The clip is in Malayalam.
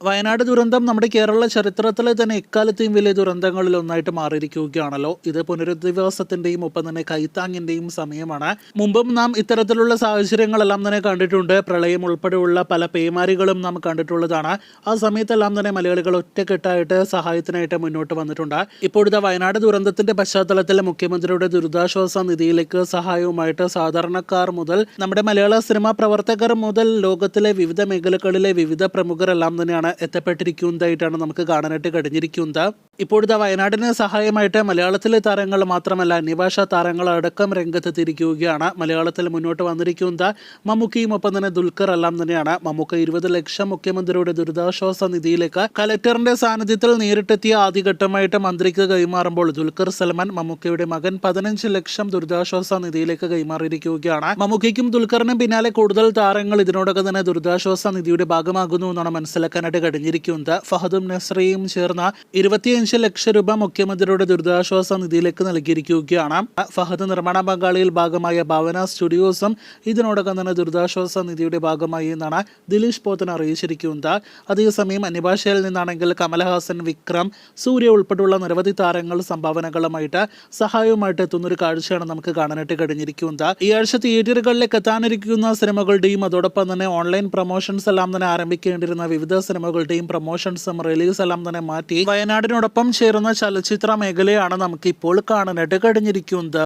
വയനാട് ദുരന്തം നമ്മുടെ കേരള ചരിത്രത്തിലെ തന്നെ എക്കാലത്തെയും വലിയ ദുരന്തങ്ങളിൽ ഒന്നായിട്ട് മാറിയിരിക്കുകയാണല്ലോ. ഇത് പുനരധിവാസത്തിന്റെയും ഒപ്പം തന്നെ കൈത്താങ്ങിന്റെയും സമയമാണ്. മുമ്പും നാം ഇത്തരത്തിലുള്ള സാഹചര്യങ്ങളെല്ലാം തന്നെ കണ്ടിട്ടുണ്ട്. പ്രളയം ഉൾപ്പെടെയുള്ള പല പേമാരികളും നാം കണ്ടിട്ടുള്ളതാണ്. ആ സമയത്തെല്ലാം തന്നെ മലയാളികൾ ഒറ്റക്കെട്ടായിട്ട് സഹായത്തിനായിട്ട് മുന്നോട്ട് വന്നിട്ടുണ്ട്. ഇപ്പോഴത്തെ വയനാട് ദുരന്തത്തിന്റെ പശ്ചാത്തലത്തിൽ മുഖ്യമന്ത്രിയുടെ ദുരിതാശ്വാസ നിധിയിലേക്ക് സഹായവുമായിട്ട് സാധാരണക്കാർ മുതൽ നമ്മുടെ മലയാള സിനിമാ പ്രവർത്തകർ മുതൽ ലോകത്തിലെ വിവിധ മേഖലകളിലെ വിവിധ പ്രമുഖരെല്ലാം തന്നെയാണ് എത്തപ്പെട്ടിരിക്കുന്നതായിട്ടാണ് നമുക്ക് കാണാനായിട്ട് കഴിഞ്ഞിരിക്കുന്നത്. ഇപ്പോഴത്തെ വയനാടിന് സഹായമായിട്ട് മലയാളത്തിലെ താരങ്ങൾ മാത്രമല്ല അന്യഭാഷാ താരങ്ങൾ അടക്കം രംഗത്തെത്തിയിരിക്കുകയാണ്. മലയാളത്തിൽ മുന്നോട്ട് വന്നിരിക്കുന്നത് മമ്മൂക്കിയും ഒപ്പം തന്നെ ദുൽഖർ എല്ലാം തന്നെയാണ്. മമ്മൂക്ക ഇരുപത് ലക്ഷം മുഖ്യമന്ത്രിയുടെ ദുരിതാശ്വാസ നിധിയിലേക്ക് കലക്ടറിന്റെ സാന്നിധ്യത്തിൽ നേരിട്ടെത്തിയ ആദ്യഘട്ടമായിട്ട് മന്ത്രിക്ക് കൈമാറുമ്പോൾ ദുൽഖർ സൽമാൻ മമ്മൂക്കയുടെ മകൻ പതിനഞ്ച് ലക്ഷം ദുരിതാശ്വാസ നിധിയിലേക്ക് കൈമാറിയിരിക്കുകയാണ്. മമ്മൂക്കയ്ക്കും ദുൽഖറിനും പിന്നാലെ കൂടുതൽ താരങ്ങൾ ഇതിനോടൊക്കെ തന്നെ ദുരിതാശ്വാസ നിധിയുടെ ഭാഗമാകുന്നു എന്നാണ് മനസ്സിലാക്കാനായിട്ട് കഴിഞ്ഞിരിക്കുന്നത് ഫഹദും നസ്രയും ചേർന്ന ഇരുപത്തിയഞ്ച് ലക്ഷം രൂപ മുഖ്യമന്ത്രിയുടെ ദുരിതാശ്വാസ നിധിയിലേക്ക് നൽകിയിരിക്കുകയാണ്. ഫഹദ് നിർമ്മാണ പങ്കാളിയിൽ ഭാഗമായ ഭാവന സ്റ്റുഡിയോസും ഇതിനോടകം തന്നെ ദുരിതാശ്വാസ നിധിയുടെ ഭാഗമായി എന്നാണ് ദിലീഷ് പോത്തൻ അറിയിച്ചിരിക്കുന്നത്. അതേസമയം അന്യഭാഷയിൽ നിന്നാണെങ്കിൽ കമലഹാസൻ വിക്രം സൂര്യ ഉൾപ്പെടെയുള്ള നിരവധി താരങ്ങൾ സംഭാവനകളുമായിട്ട് സഹായവുമായിട്ട് എത്തുന്ന ഒരു കാഴ്ചയാണ് നമുക്ക് കാണാനായിട്ട് കഴിഞ്ഞിരിക്കുന്നത്. ഈ ആഴ്ച തിയേറ്ററുകളിലേക്ക് എത്താനിരിക്കുന്ന സിനിമകളുടെയും അതോടൊപ്പം തന്നെ ഓൺലൈൻ പ്രൊമോഷൻസ് എല്ലാം തന്നെ ആരംഭിക്കേണ്ടിരുന്ന വിവിധ സിനിമകളുടെയും പ്രൊമോഷൻസും റിലീസ് എല്ലാം തന്നെ മാറ്റി വയനാടിനോടൊപ്പം ചേരുന്ന ചലച്ചിത്ര മേഖലയാണ് നമുക്ക് ഇപ്പോൾ കാണാനായിട്ട് കഴിഞ്ഞിരിക്കുന്നത്.